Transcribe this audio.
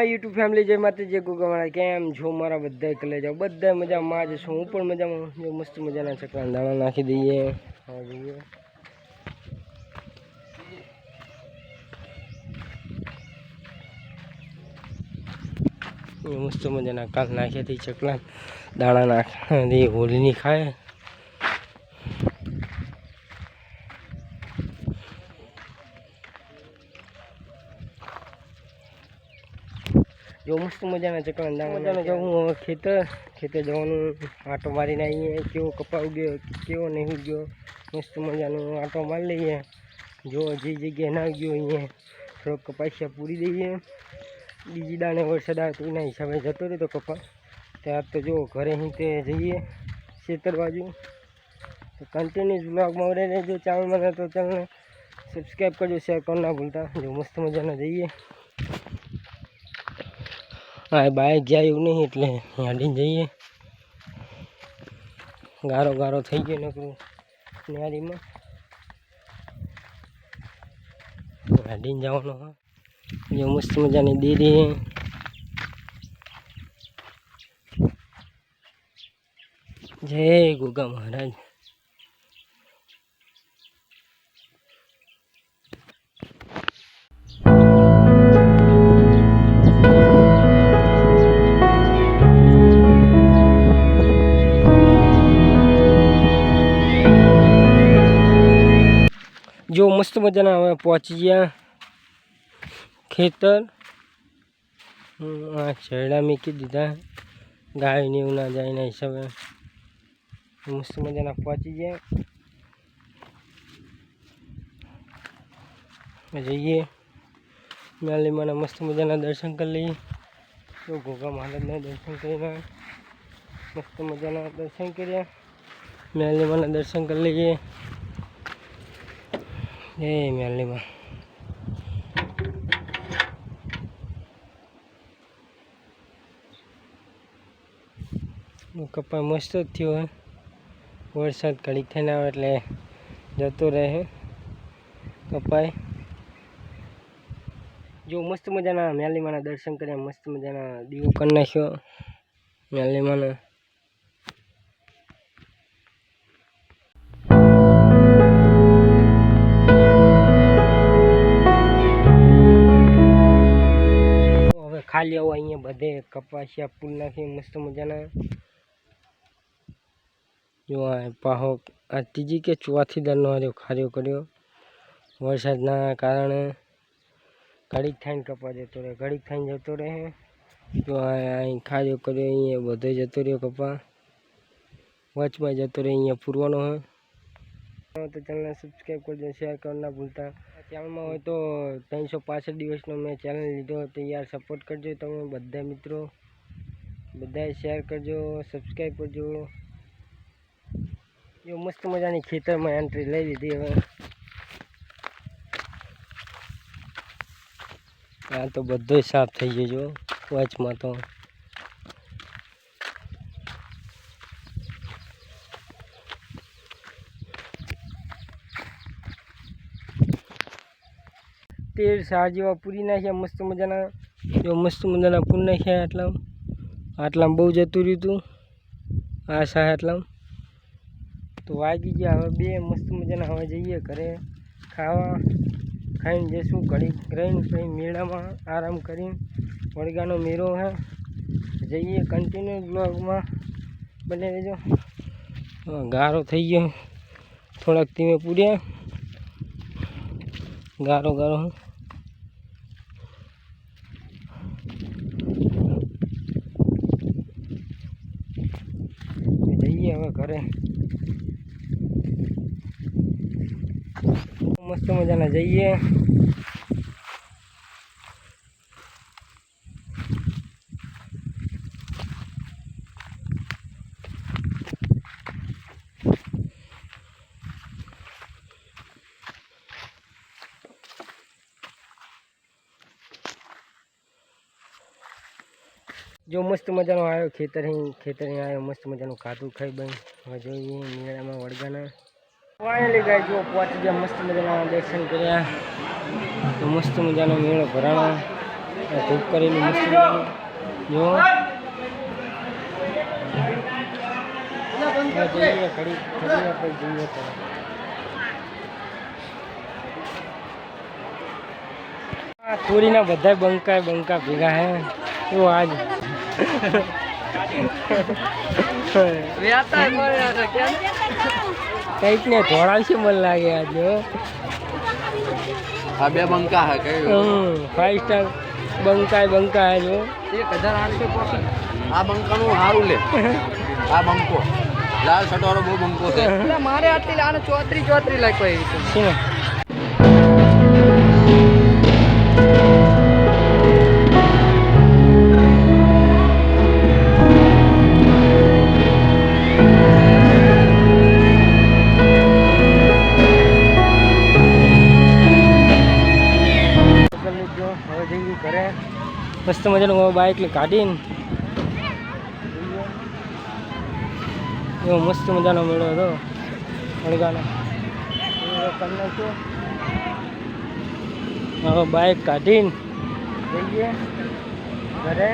YouTube family જય માતા જય ગુગા કેમ છો? મારા બધા કલે જાઓ બધા મજામાં જ છું. હું પણ મજામાં જો મસ્ત મજાના ચકલા દાણા નાખી દઈએ. મસ્ત મજાના કાલ નાખ્યા હતી ચકલા દાણા નાખ્યા હોળીની ખાય. જો મસ્ત મજાના ચકલા દાણા મજાના જવું હવે ખેતર ખેતર જવાનું આટો મારીને આવીએ. કેવો કપા ઉગ્યો કેવો નહીં ઉગ્યો મસ્ત મજાનો આટો મારી લઈએ. જો જે જગ્યાએ ના ઉગ્યો અહીંયા થોડોક કપાસિયા પૂરી દઈએ. બીજી દાણે વરસાદ આવે તો એના હિસાબે જતો રહ્યો તો કપા ત્યાર તો જો ઘરે અહીં તે જઈએ ખેતર બાજુ. તો કન્ટિન્યુઅસ બ્લોગમાં રહે રહેજો. ચાવલ મને તો ચેનલને સબસ્ક્રાઈબ કરજો શેર કરો ના ભૂલતા. જો મસ્ત મજાના જઈએ. હા બાઇક જાય એવું નહીં એટલે હાડીને જઈએ. ગારો ગારો થઈ ગયો નકરું, ન્યારીમાં. હાડીને જવાનો, હા. જો મસ્ત મજાની ડેરી જય ગોગા મહારાજ. જો મસ્ત મજાના હવે પહોંચી ગયા ખેતર હમ, આ છેડા મૂકી દીધા ગાય ને એવું ના જાય એના હિસાબે મસ્ત મજાના પહોંચી ગયા જઈએ મેલીમાના મસ્ત મજાના દર્શન કરી લઈએ તો ઘોઘા મહારાજના દર્શન કરીને મસ્ત મજાના દર્શન કર્યા મેલીમાના દર્શન કરી લઈએ જય મેલીમાં કપા મસ્ત જ થયો હોય વરસાદ ઘડીક થઈને આવે એટલે જતો રહે કપાય. જો મસ્ત મજાના મેલીમાના દર્શન કર્યા, મસ્ત મજાના દીવો કરી નાખ્યો. મેલીમાના ખાલી આવો અહીંયા બધે કપાસિયા ફૂલ નાખી મસ્ત મજાના જો આ પાહો આ ત્રીજી કે ચોથી દરનો હાર્યો ખાર્યો કર્યો વરસાદના કારણે ઘડીક થઈને કપા જતો રહે ઘડીક થઈને જતો રહે જો આ અહીં ખાર્યો કર્યો અહીંયા બધો જતો રહ્યો કપા વચમાં જતો રહે અહીંયા પૂરવાનો હોય તો ચેનલને સબસ્ક્રાઈબ કરજો શેર કરો ના ભૂલતા ચેનલમાં હોય તો ત્રણસો પાસઠ દિવસનો મેં ચેનલ લીધો તો યાર સપોર્ટ કરજો તમે બધા મિત્રો બધાએ શેર કરજો સબસ્ક્રાઈબ કરજો જો મસ્ત મજાની ખેતરમાં એન્ટ્રી લઈ લીધી હવે આ તો બધો સાફ થઈ ગયો જો વચમાં તો તેર સાર જેવા પૂરી નાખ્યા, મસ્ત મજાના જો મસ્ત મજાના પૂરી નાખ્યા આટલા આટલામાં બહુ જતું રહ્યું હતું આ સાહ આટલામાં. તો વાગી ગયા, હવે બે મસ્ત મજાના, હવે જઈએ ઘરે ખાવા. ખાઈને જઈશું ઘડી રહીને પછી મેળામાં આરામ કરીને વળગાનો મેળો હે. જઈએ કન્ટિન્યુ બ્લોગમાં બને રહેજો. ગારો થઈ ગયો. થોડાક ધીમે પૂર્યા. ગારો ગારો હું જઈએ હવે ઘરે. મસ્ત મજાના જઈએ. જો મસ્ત મજાનો આવ્યો ખેતર ખેતર આવ્યો મસ્ત મજાનું ખાતું ખાઈ બન. હવે જોઈએ મેળામાં વળગાના ફાઇનલી ગાય જો પહોંચી ગયા, મસ્ત મજાના દર્શન કર્યા. તો મસ્ત મજાનો મેળો ભરાણો. ધૂપ કરેલી મસ્ત મજાની. જો. જઈએ ઘડી ઘડી આપણે જઈએ બધા બંકા બંકા ભેગા હે. એવું આજ. કંઈક ને ધોળાવશે મને લાગે આજ. આ બે બંકા હે કઈ હમ ફાઈવ સ્ટાર બંકા બંકા હે જો એક હજાર આઠસો આ બંકાનું સારું લે. આ બંકો. લાલ સટવાળો બહુ બંકો છે. મારે આટલી આને ચોત્રી ચોત્રી લાખ છે હવે કરે. મસ્ત મજાનું હવે બાઇક કાઢીને એવો મસ્ત મજાનો મેળો હતો વડગાનો કરી કાઢીને જઈએ ઘરે.